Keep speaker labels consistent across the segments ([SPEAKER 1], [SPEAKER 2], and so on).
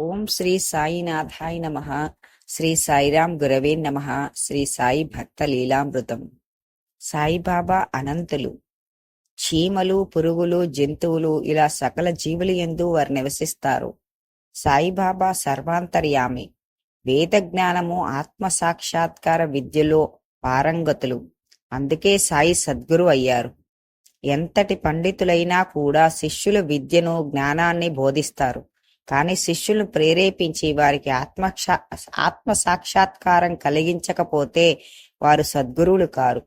[SPEAKER 1] ఓం శ్రీ సాయినాథాయ నమ. శ్రీ సాయిరాం గురవే నమ. శ్రీ సాయి భక్త లీలామృతం. సాయిబాబా అనంతులు. చీమలు పురుగులు జంతువులు ఇలా సకల జీవులు ఎందు వారు నివసిస్తారు. సాయిబాబా సర్వాంతర్యామి. వేద జ్ఞానము ఆత్మ సాక్షాత్కార విద్యలో పారంగతులు. అందుకే సాయి సద్గురు అయ్యారు. ఎంతటి పండితులైనా కూడా శిష్యుల విద్యను జ్ఞానాన్ని బోధిస్తారు. కానీ శిష్యులను ప్రేరేపించి వారికి ఆత్మ ఆత్మ సాక్షాత్కారం కలిగించకపోతే వారు సద్గురువులు కారు.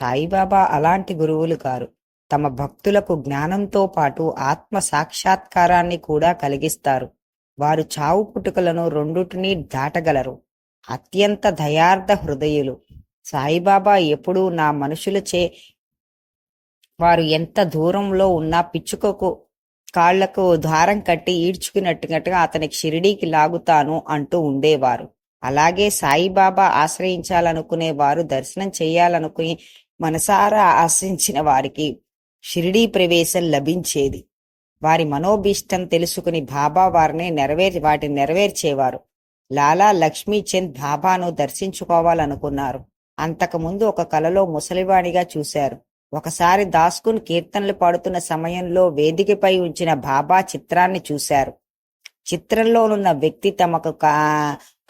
[SPEAKER 1] సాయిబాబా అలాంటి గురువులు కారు. తమ భక్తులకు జ్ఞానంతో పాటు ఆత్మ సాక్షాత్కారాన్ని కూడా కలిగిస్తారు. వారు చావు పుట్టుకలను రెండుటిని దాటగలరు. అత్యంత దయార్థ హృదయులు. సాయిబాబా ఎప్పుడూ నా మనుషులచే వారు ఎంత దూరంలో ఉన్నా పిచ్చుకకు కాళ్ళకు దారం కట్టి ఈడ్చుకున్నట్టుగా అతనికి షిరిడీకి లాగుతాను అంటూ ఉండేవారు. అలాగే సాయిబాబా ఆశ్రయించాలనుకునే వారు దర్శనం చేయాలనుకుని మనసారా ఆశించిన వారికి షిరిడీ ప్రవేశం లభించేది. వారి మనోభీష్టం తెలుసుకుని బాబా వారిని నెరవేర్ వాటిని నెరవేర్చేవారు. లాలా లక్ష్మీచంద్ బాబాను దర్శించుకోవాలనుకున్నారు. అంతకుముందు ఒక కలలో ముసలివాణిగా చూశారు. ఒకసారి దాస్కున్ కీర్తనలు పాడుతున్న సమయంలో వేదికపై ఉంచిన బాబా చిత్రాన్ని చూశారు. చిత్రంలోనున్న వ్యక్తి తమకు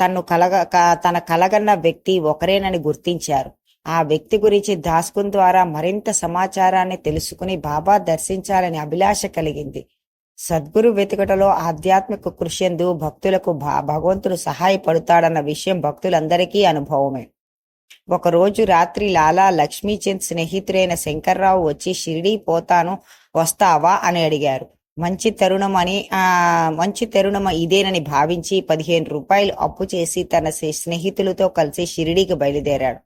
[SPEAKER 1] తను కలగ తన కలగన్న వ్యక్తి ఒకరేనని గుర్తించారు. ఆ వ్యక్తి గురించి దాస్కున్ ద్వారా మరింత సమాచారాన్ని తెలుసుకుని బాబా దర్శించాలని అభిలాష కలిగింది. సద్గురు వెతుకటలో ఆధ్యాత్మిక కృషి భక్తులకు భగవంతుడు సహాయపడతాడన్న విషయం భక్తులందరికీ అనుభవమే. ఒకరోజు రాత్రి లాలా లక్ష్మీచంద్ స్నేహితుడైన శంకర్రావు వచ్చి షిరిడీ పోతాను వస్తావా? అని అడిగారు. మంచి తరుణం అని మంచి తరుణం ఇదేనని భావించి పదిహేను రూపాయలు అప్పు చేసి తన స్నేహితులతో కలిసి షిరిడీకి బయలుదేరాడు.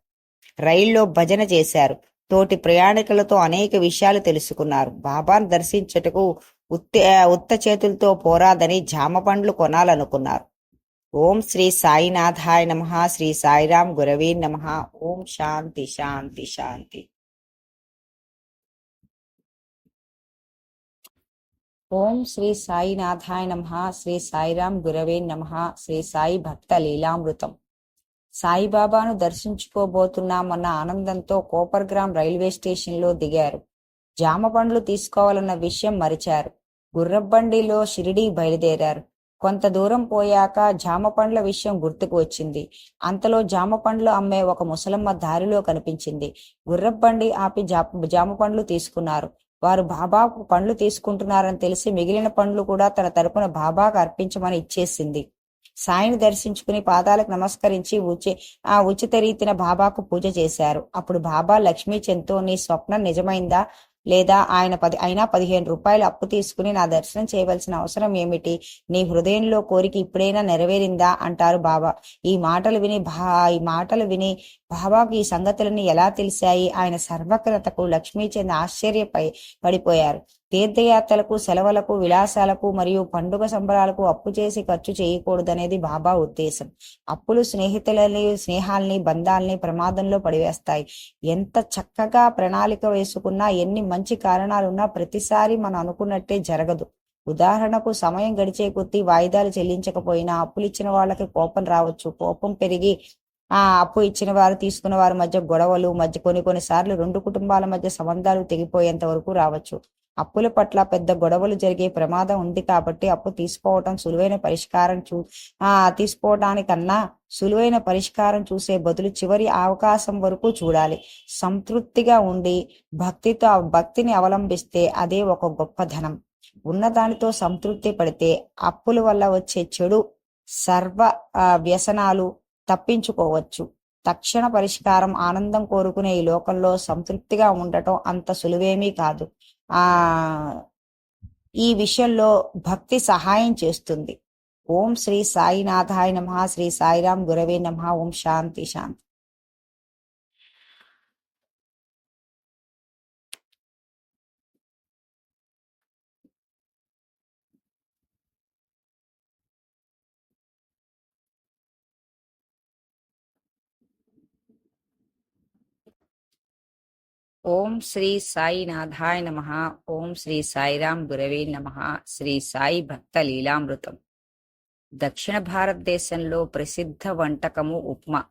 [SPEAKER 1] రైల్లో భజన చేశారు. తోటి ప్రయాణికులతో అనేక విషయాలు తెలుసుకున్నారు. బాబాను దర్శించుటకు ఉత్త ఉత్త చేతులతో పోరాదని జామ పండ్లు కొనాలనుకున్నారు. ఓం శ్రీ సాయినాథాయ నమ శ్రీ సాయిరాం గురవే నమ. ఓం శాంతి శాంతి శాంతి. ఓం శ్రీ సాయినాథాయ నమ శ్రీ సాయిరాం గురవే నమ శ్రీ సాయి భక్త లీలామృతం. సాయిబాబాను దర్శించుకోబోతున్నామన్న ఆనందంతో కోపర్గ్రామ్ రైల్వే స్టేషన్లో దిగారు. జామ పండ్లు తీసుకోవాలన్న విషయం మరిచారు. గుర్రబండిలో షిరిడీ బయలుదేరారు. కొంత దూరం పోయాక జామ పండ్ల విషయం గుర్తుకు వచ్చింది. అంతలో జామ పండ్లు అమ్మే ఒక ముసలమ్మ దారిలో కనిపించింది. గుర్రబండి ఆపి జామ పండ్లు తీసుకున్నారు. వారు బాబాకు పండ్లు తీసుకుంటున్నారని తెలిసి మిగిలిన పండ్లు కూడా తన తరపున బాబాకు అర్పించమని ఇచ్చేసింది. సాయిని దర్శించుకుని పాదాలకు నమస్కరించి ఉచి ఆ ఉచిత రీతిన బాబాకు పూజ చేశారు. అప్పుడు బాబా లక్ష్మీ చెంతో నీ స్వప్నం నిజమైందా? లేదా ఆయన పది అయినా పదిహేను రూపాయలు అప్పు తీసుకుని నా దర్శనం చేయవలసిన అవసరం ఏమిటి? నీ హృదయంలో కోరిక ఇప్పుడైనా నెరవేరిందా? అంటారు బాబా. ఈ మాటలు విని బా ఈ మాటలు విని బాబాకు ఈ సంగతులన్నీ ఎలా తెలిసాయి? ఆయన సర్వక్రతకు లక్ష్మీచంద్ ఆశ్చర్యపై పడిపోయారు. తీర్థయాత్రలకు సెలవులకు విలాసాలకు మరియు పండుగ సంబరాలకు అప్పు చేసి ఖర్చు చేయకూడదనేది బాబా ఉద్దేశం. అప్పులు స్నేహితులని స్నేహాల్ని బంధాల్ని ప్రమాదంలో పడివేస్తాయి. ఎంత చక్కగా ప్రణాళిక వేసుకున్నా ఎన్ని మంచి కారణాలున్నా ప్రతిసారి మనం అనుకున్నట్టే జరగదు. ఉదాహరణకు సమయం గడిచే కొద్దీ వాయిదాలు చెల్లించకపోయినా అప్పులు ఇచ్చిన వాళ్ళకి కోపం రావచ్చు. కోపం పెరిగి ఆ అప్పు ఇచ్చిన వారు తీసుకున్న వారి మధ్య గొడవలు మధ్య కొన్ని కొన్నిసార్లు రెండు కుటుంబాల మధ్య సంబంధాలు తెగిపోయేంత వరకు రావచ్చు. అప్పుల పట్ల పెద్ద గొడవలు జరిగే ప్రమాదం ఉంది కాబట్టి అప్పు తీసుకోవటం సులువైన పరిష్కారం చూ తీసుకోవటానికన్నా సులువైన పరిష్కారం చూసే బదులు చివరి అవకాశం వరకు చూడాలి. సంతృప్తిగా ఉండి భక్తితో భక్తిని అవలంబిస్తే అదే ఒక గొప్ప ధనం. ఉన్నదానితో సంతృప్తి పడితే అప్పుల వల్ల వచ్చే చెడు సర్వ వ్యసనాలు తప్పించుకోవచ్చు. తక్షణ పరిష్కారం ఆనందం కోరుకునే ఈ లోకంలో సంతృప్తిగా ఉండటం అంత సులువేమీ కాదు. ఆ ఈ విషయంలో భక్తి సహాయం చేస్తుంది. ఓం శ్రీ సాయినాథాయ నమ శ్రీ సాయిరాం గురవే నమ ఓం శాంతి శాంతి. ఓం శ్రీ సాయినాథాయ నమ. ఓం శ్రీ సాయిరాం గురవే నమ. శ్రీ సాయి భక్త లీలామృతం. దక్షిణ భారతదేశంలో ప్రసిద్ధ వంటకము ఉప్మా.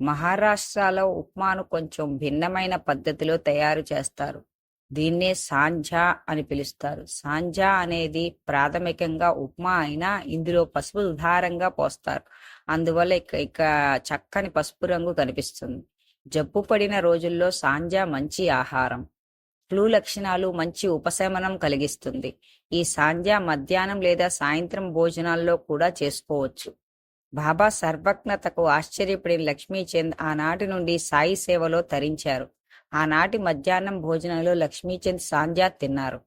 [SPEAKER 1] మహారాష్ట్రలో ఉప్మాను కొంచెం భిన్నమైన పద్ధతిలో తయారు చేస్తారు. దీన్నే సాంజా అని పిలుస్తారు. సాంజా అనేది ప్రాథమికంగా ఉప్మా అయినా ఇందులో పసుపు ఉదారంగా పోస్తారు. అందువల్ల ఇక ఇక చక్కని పసుపు రంగు కనిపిస్తుంది. జబ్బు పడిన రోజుల్లో సాంజా మంచి ఆహారం. ఫ్లూ లక్షణాలు మంచి ఉపశమనం కలిగిస్తుంది. ఈ సాంజా మధ్యాహ్నం లేదా సాయంత్రం భోజనాల్లో కూడా చేసుకోవచ్చు. బాబా సర్వజ్ఞతకు ఆశ్చర్యపడిన లక్ష్మీచంద్ ఆనాటి నుండి సాయి సేవలో తరించారు. ఆనాటి మధ్యాహ్నం భోజనంలో లక్ష్మీచంద్ సాంజా తిన్నారు.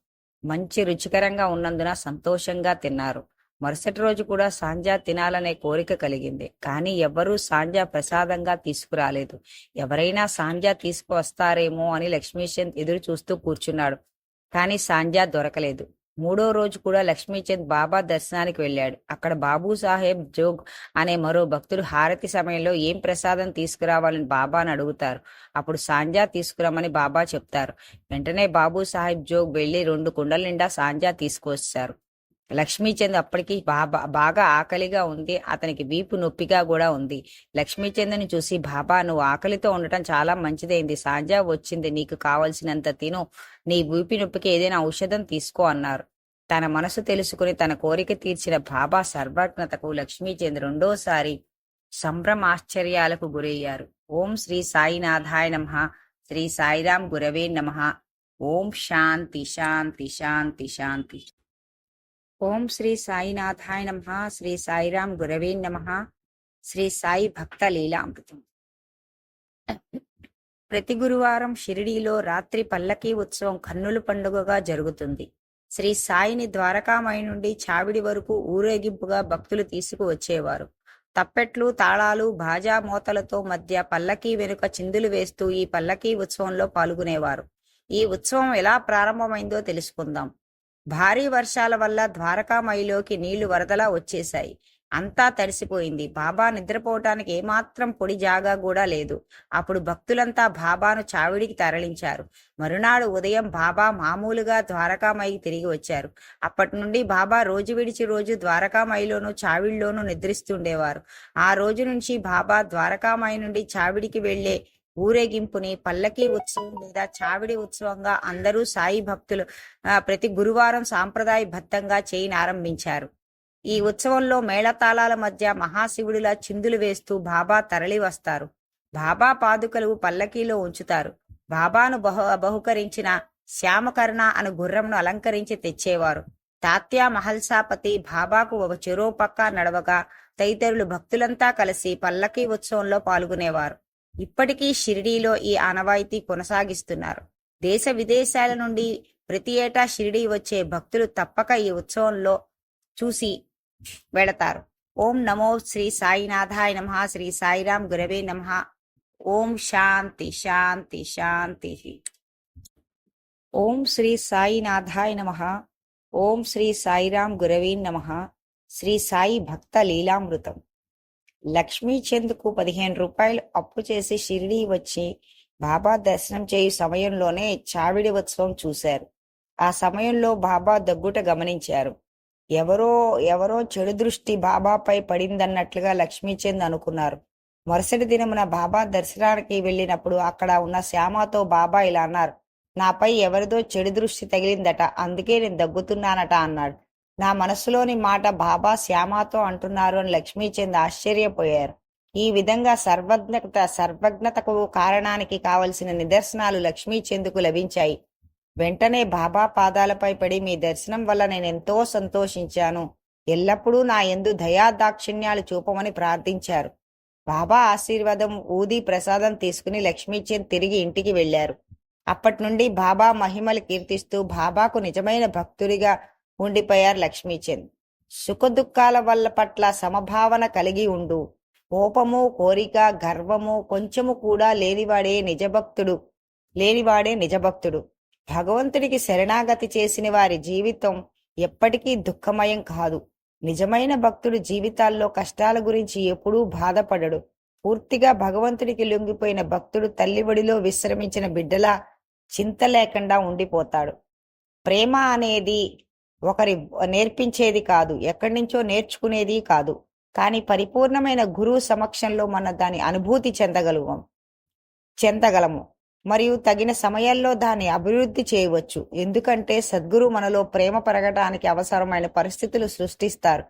[SPEAKER 1] మంచి రుచికరంగా ఉన్నందున సంతోషంగా తిన్నారు. మరుసటి రోజు కూడా సాంజా తినాలనే కోరిక కలిగింది. కానీ ఎవ్వరూ సాంజా ప్రసాదంగా తీసుకురాలేదు. ఎవరైనా సాంజా తీసుకువస్తారేమో అని లక్ష్మీచంద్ ఎదురు చూస్తూ కూర్చున్నాడు. కానీ సాంజా దొరకలేదు. మూడో రోజు కూడా లక్ష్మీచంద్ బాబా దర్శనానికి వెళ్ళాడు. అక్కడ బాబూ సాహెబ్ జోగ్ అనే మరో భక్తుడు హారతి సమయంలో ఏం ప్రసాదం తీసుకురావాలని బాబాను అడుగుతారు. అప్పుడు సాంజా తీసుకురామని బాబా చెప్తారు. వెంటనే బాబూ సాహెబ్ జోగ్ వెళ్ళి రెండు కుండల నిండా సాంజా తీసుకొచ్చారు లక్ష్మీచంద్ అప్పటికి బాబా బాగా ఆకలిగా ఉంది. అతనికి వీపు నొప్పిగా కూడా ఉంది. లక్ష్మీచంద్ని చూసి బాబా నువ్వు ఆకలితో ఉండటం చాలా మంచిదైంది. సాంజా వచ్చింది. నీకు కావలసినంత తిను. నీ వీపు నొప్పికి ఏదైనా ఔషధం తీసుకో అన్నారు. తన మనసు తెలుసుకుని తన కోరిక తీర్చిన బాబా సర్వజ్ఞతకు లక్ష్మీచంద్ రెండోసారి సంభ్రమాశ్చర్యాలకు గురయ్యారు. ఓం శ్రీ సాయినాథాయ నమ. శ్రీ సాయిరాం గురవే నమ. ఓం శాంతి శాంతి శాంతి శాంతి. ఓం శ్రీ సాయినాథాయ నమ. శ్రీ సాయిరాం గురవే నమ. శ్రీ సాయి భక్త లీలామృతం. ప్రతి గురువారం షిరిడీలో రాత్రి పల్లకీ ఉత్సవం కన్నుల పండుగగా జరుగుతుంది. శ్రీ సాయిని ద్వారకామయ నుండి చావిడి వరకు ఊరేగింపుగా భక్తులు తీసుకువచ్చేవారు. తప్పెట్లు తాళాలు బాజా మోతలతో మధ్య పల్లకీ వెనుక చిందులు వేస్తూ ఈ పల్లకీ ఉత్సవంలో పాల్గొనేవారు. ఈ ఉత్సవం ఎలా ప్రారంభమైందో తెలుసుకుందాం. భారీ వర్షాల వల్ల ద్వారకామయిలోకి నీళ్ళు వరదలా వచ్చేశాయి. అంతా తడిసిపోయింది. బాబా నిద్రపోవటానికి ఏమాత్రం పొడి జాగా కూడా లేదు. అప్పుడు భక్తులంతా బాబాను చావిడికి తరలించారు. మరునాడు ఉదయం బాబా మామూలుగా ద్వారకామయికి తిరిగి వచ్చారు. అప్పటి నుండి బాబా రోజు విడిచి రోజు ద్వారకామయిలోనూ చావిడిలోనూ నిద్రిస్తుండేవారు. ఆ రోజు నుంచి బాబా ద్వారకామయి నుండి చావిడికి వెళ్ళే ఊరేగింపుని పల్లకీ ఉత్సవం లేదా చావిడి ఉత్సవంగా అందరూ సాయి భక్తులు ప్రతి గురువారం సాంప్రదాయబద్ధంగా చేయని ఆరంభించారు. ఈ ఉత్సవంలో మేళతాళాల మధ్య మహాశివుడిలా చిందులు వేస్తూ బాబా తరలి వస్తారు. బాబా పాదుకలు పల్లకీలో ఉంచుతారు. బాబాను బహు బహుకరించిన శ్యామకర్ణ అను గుర్రంను అలంకరించి తెచ్చేవారు. తాత్యా మహల్సాపతి బాబాకు ఒక చెరో పక్క నడవగా తదితరులు భక్తులంతా కలిసి పల్లకీ ఉత్సవంలో పాల్గొనేవారు. ఇప్పటికీ షిరిడీలో ఈ ఆనవాయితీ కొనసాగిస్తున్నారు. దేశ విదేశాల నుండి ప్రతి ఏటా షిరిడీ వచ్చే భక్తులు తప్పక ఈ ఉత్సవంలో చూసి వెళతారు. ఓం నమో శ్రీ సాయినాథాయ నమ శ్రీ సాయిరాం గురవే నమ. ఓం శాంతి శాంతి శాంతి. ఓం శ్రీ సాయినాథాయ నమ. ఓం శ్రీ సాయిరాం గురవే నమ. శ్రీ సాయి భక్త లీలామృతం. లక్ష్మీచంద్కు పదిహేను రూపాయలు అప్పు చేసి షిరిడీ వచ్చి బాబా దర్శనం చేయు సమయంలోనే చావిడి ఉత్సవం చూశారు. ఆ సమయంలో బాబా దగ్గుట గమనించారు. ఎవరో ఎవరో చెడు దృష్టి బాబాపై పడిందన్నట్లుగా లక్ష్మీచంద్ అనుకున్నారు. మరుసటి దినమున బాబా దర్శనానికి వెళ్ళినప్పుడు అక్కడ ఉన్న శ్యామతో బాబా ఇలా అన్నారు నాపై ఎవరిదో చెడు దృష్టి తగిలిందట అందుకే నేను దగ్గుతున్నానట అన్నాడు. నా మనసులోని మాట బాబా శ్యామాతో అంటున్నారు అని లక్ష్మీచంద్ ఆశ్చర్యపోయారు. ఈ విధంగా సర్వజ్ఞత సర్వజ్ఞతకు కారణానికి కావలసిన నిదర్శనాలు లక్ష్మీచందుకు లభించాయి. వెంటనే బాబా పాదాలపై పడి మీ దర్శనం వల్ల నేను ఎంతో సంతోషించాను. ఎల్లప్పుడూ నా ఎందు దయా దాక్షిణ్యాలు చూపమని ప్రార్థించారు. బాబా ఆశీర్వాదం ఊది ప్రసాదం తీసుకుని లక్ష్మీచంద్ తిరిగి ఇంటికి వెళ్ళారు అప్పటి నుండి బాబా మహిమలు కీర్తిస్తూ బాబాకు నిజమైన భక్తుడిగా ఉండిపోయారు లక్ష్మీచంద్ సుఖదుఖాల వల్ల పట్ల సమభావన కలిగి ఉండు. కోపము కోరిక గర్వము కొంచెము కూడా లేనివాడే నిజభక్తుడు లేనివాడే నిజభక్తుడు. భగవంతుడికి శరణాగతి చేసిన వారి జీవితం ఎప్పటికీ దుఃఖమయం కాదు. నిజమైన భక్తుడు జీవితాల్లో కష్టాల గురించి ఎప్పుడూ బాధపడడు. పూర్తిగా భగవంతుడికి లొంగిపోయిన భక్తుడు తల్లిబడిలో విశ్రమించిన బిడ్డలా చింత లేకుండా ఉండిపోతాడు. ప్రేమ అనేది ఒకరి నేర్పించేది కాదు ఎక్కడి నుంచో నేర్చుకునేది కాదు. కానీ పరిపూర్ణమైన గురువు సమక్షంలో మన దాని అనుభూతి చెందగలుగుతాం చెందగలము. మరియు తగిన సమయాల్లో దాన్ని అభివృద్ధి చేయవచ్చు. ఎందుకంటే సద్గురు మనలో ప్రేమ పెరగడానికి అవసరమైన పరిస్థితులు సృష్టిస్తారు.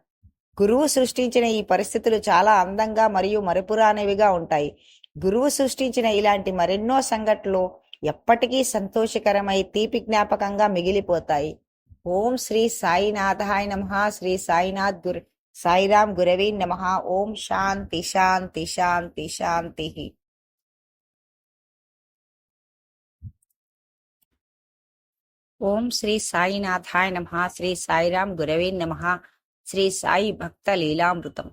[SPEAKER 1] గురువు సృష్టించిన ఈ పరిస్థితులు చాలా అందంగా మరియు మరపురానివిగా ఉంటాయి. గురువు సృష్టించిన ఇలాంటి మరెన్నో సంఘటనలు ఎప్పటికీ సంతోషకరమై తీపి జ్ఞాపకంగా మిగిలిపోతాయి. ఓం శ్రీ సాయినాథాయ నమ శ్రీ సాయినాథ్ గురు సాయిరాం గురవీ నమ ఓం శాంతి శాంతి శాంతి శాంతి ఓం శ్రీ సాయినాథాయ నమ శ్రీ సాయిరాం గురవే నమ శ్రీ సాయి భక్త లీలామృతం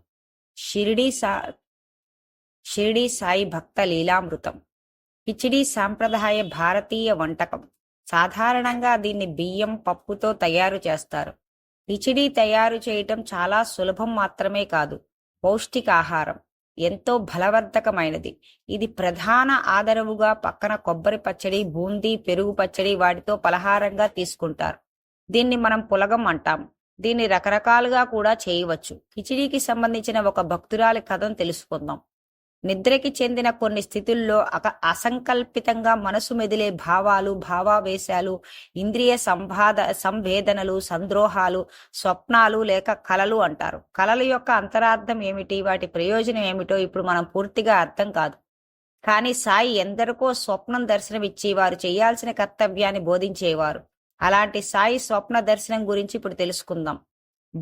[SPEAKER 1] షిరిడి సా షిరిడి సాయి భక్త లీలామృతం కిచిడి సాంప్రదాయ భారతీయ వంటకం సాధారణంగా దీన్ని బియ్యం పప్పుతో తయారు చేస్తారు. కిచిడి తయారు చేయటం చాలా సులభం మాత్రమే కాదు. పౌష్టికాహారం ఎంతో బలవర్ధకమైనది. ఇది ప్రధాన ఆదరవుగా పక్కన కొబ్బరి పచ్చడి బూందీ పెరుగు పచ్చడి వాటితో పలహారంగా తీసుకుంటారు. దీన్ని మనం పులగం అంటాం. దీన్ని రకరకాలుగా కూడా చేయవచ్చు. కిచిడీకి సంబంధించిన ఒక భక్తురాలి కథను తెలుసుకుందాం. నిద్రకి చెందిన కొన్ని స్థితుల్లో అక అసంకల్పితంగా మనసు మెదిలే భావాలు భావావేశాలు ఇంద్రియ సంబాధ సంవేదనలు సంద్రోహాలు స్వప్నాలు లేక కలలు అంటారు. కలల యొక్క అంతరార్థం ఏమిటి? వాటి ప్రయోజనం ఏమిటో ఇప్పుడు మనం పూర్తిగా అర్థం కాదు. కానీ సాయి ఎందరికో స్వప్నం దర్శనమిచ్చి వారు చేయాల్సిన కర్తవ్యాన్ని బోధించేవారు. అలాంటి సాయి స్వప్న దర్శనం గురించి ఇప్పుడు తెలుసుకుందాం.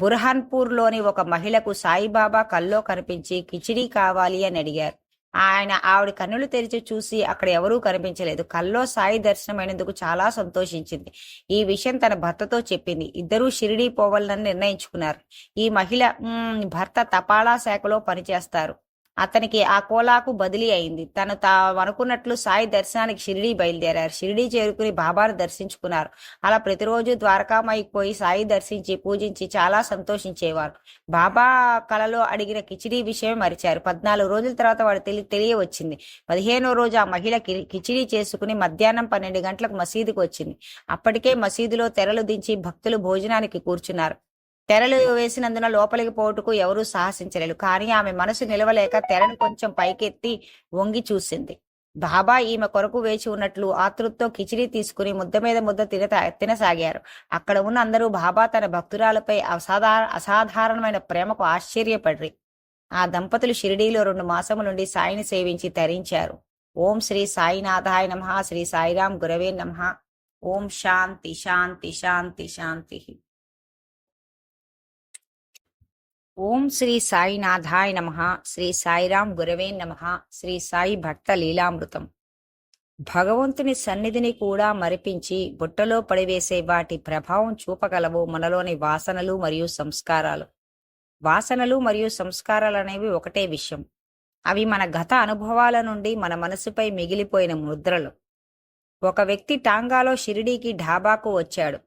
[SPEAKER 1] బుర్హాన్పూర్లోని ఒక మహిళకు సాయిబాబా కల్లో కనిపించి కిచిడీ కావాలి అని అడిగారు. ఆయన ఆవిడ కన్నులు తెరిచి చూసి అక్కడ ఎవరూ కనిపించలేదు. కల్లో సాయి దర్శనమైనందుకు చాలా సంతోషించింది. ఈ విషయం తన భర్తతో చెప్పింది. ఇద్దరూ షిరిడీ పోవాలని నిర్ణయించుకున్నారు. ఈ మహిళ భర్త తపాలా శాఖలో పనిచేస్తారు. అతనికి ఆ కోలాకు బదిలీ అయింది. తను తా అనుకున్నట్లు సాయి దర్శనానికి షిరిడి బయలుదేరారు. షిరిడి చేరుకుని బాబాను దర్శించుకున్నారు. అలా ప్రతిరోజు ద్వారకామాయికి పోయి సాయి దర్శించి పూజించి చాలా సంతోషించేవారు. బాబా కళలో అడిగిన కిచిడీ విషయం మరిచారు. పద్నాలుగు రోజుల తర్వాత వాడు తెలి తెలియవచ్చింది. పదిహేనో రోజు ఆ మహిళ కిచిడి చేసుకుని మధ్యాహ్నం పన్నెండు గంటలకు మసీదుకు వచ్చింది. అప్పటికే మసీదులో తెరలు దించి భక్తులు భోజనానికి కూర్చున్నారు. తెరలు వేసినందున లోపలికి పోటుకు ఎవరూ సాహసించలేదు. కానీ ఆమె మనసు నిలవలేక తెరను కొంచెం పైకెత్తి వంగి చూసింది. బాబా ఈమె కొరకు వేచి ఉన్నట్లు ఆతృతతో కిచిడి తీసుకుని ముద్ద మీద ముద్ద తిన తినసాగారు. అక్కడ ఉన్న అందరూ బాబా తన భక్తురాలపై అసాధార అసాధారణమైన ప్రేమకు ఆశ్చర్యపడ్రి. ఆ దంపతులు షిరిడీలో రెండు మాసముల నుండి సాయిని సేవించి తరించారు. ఓం శ్రీ సాయినాథాయ నమ శ్రీ సాయిరాం గురవే నమ. ఓం శాంతి శాంతి శాంతి శాంతి. ఓం శ్రీ సాయినాథాయ నమ. శ్రీ సాయిరాం గురవే నమ. శ్రీ సాయి భక్త లీలామృతం. భగవంతుని సన్నిధిని కూడా మరిపించి బుట్టలో పడివేసే వాటి ప్రభావం చూపగలవు మనలోని వాసనలు మరియు సంస్కారాలు. వాసనలు మరియు సంస్కారాలు అనేవి ఒకటే విషయం. అవి మన గత అనుభవాల నుండి మన మనసుపై మిగిలిపోయిన ముద్రలు. ఒక వ్యక్తి టాంగాలో షిరిడీకి ఢాబాకు వచ్చాడు.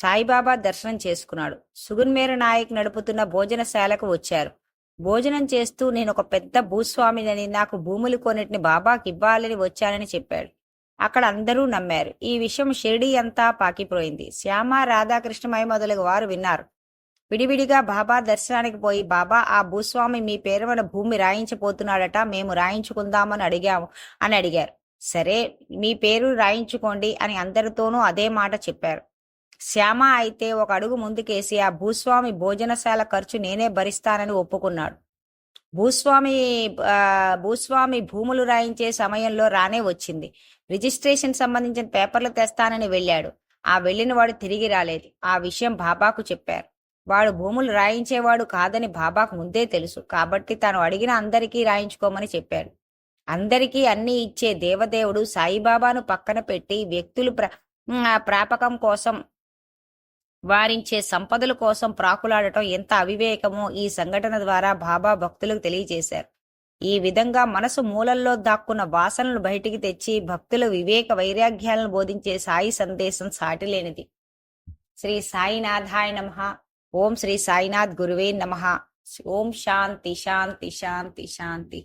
[SPEAKER 1] సాయిబాబా దర్శనం చేసుకున్నాడు. సుగున్మేర నాయక్ నడుపుతున్న భోజనశాలకు వచ్చారు. భోజనం చేస్తూ నేను ఒక పెద్ద భూస్వామిని నాకు భూములు కొన్నిటిని బాబాకి ఇవ్వాలని వచ్చానని చెప్పాడు. అక్కడ అందరూ నమ్మారు. ఈ విషయం షిరిడీ అంతా పాకిపోయింది. శ్యామ రాధాకృష్ణమై మొదలగు వారు విన్నారు. విడివిడిగా బాబా దర్శనానికి పోయి బాబా ఆ భూస్వామి మీ పేరున భూమి రాయించబోతున్నాడట మేము రాయించుకుందామని అడిగాము అని అడిగారు. సరే మీ పేరు రాయించుకోండి అని అందరితోనూ అదే మాట చెప్పారు. శ్యామ అయితే ఒక అడుగు ముందుకేసి ఆ భూస్వామి భోజనశాల ఖర్చు నేనే భరిస్తానని ఒప్పుకున్నాడు. భూస్వామి భూస్వామి భూములు రాయించే సమయంలో రానే వచ్చింది. రిజిస్ట్రేషన్ సంబంధించిన పేపర్లు తెస్తానని వెళ్ళాడు. ఆ వెళ్ళిన వాడు తిరిగి రాలేదు. ఆ విషయం బాబాకు చెప్పారు. వాడు భూములు రాయించేవాడు కాదని బాబాకు ముందే తెలుసు. కాబట్టి తాను అడిగిన అందరికీ రాయించుకోమని చెప్పాడు. అందరికీ అన్ని ఇచ్చే దేవదేవుడు సాయిబాబాను పక్కన పెట్టి వ్యక్తులు ప్ర ప్రాపకం కోసం వారించే సంపదల కోసం ప్రాకులాడటం ఎంత అవివేకమో ఈ సంఘటన ద్వారా బాబా భక్తులకు తెలియజేశారు. ఈ విధంగా మనసు మూలల్లో దాక్కున్న వాసనలు బయటికి తెచ్చి భక్తుల వివేక వైరాగ్యాలను బోధించే సాయి సందేశం సాటిలేనిది. శ్రీ సాయినాథాయ నమ. ఓం శ్రీ సాయినాథ్ గురువే నమ. ఓం శాంతి శాంతి శాంతి శాంతి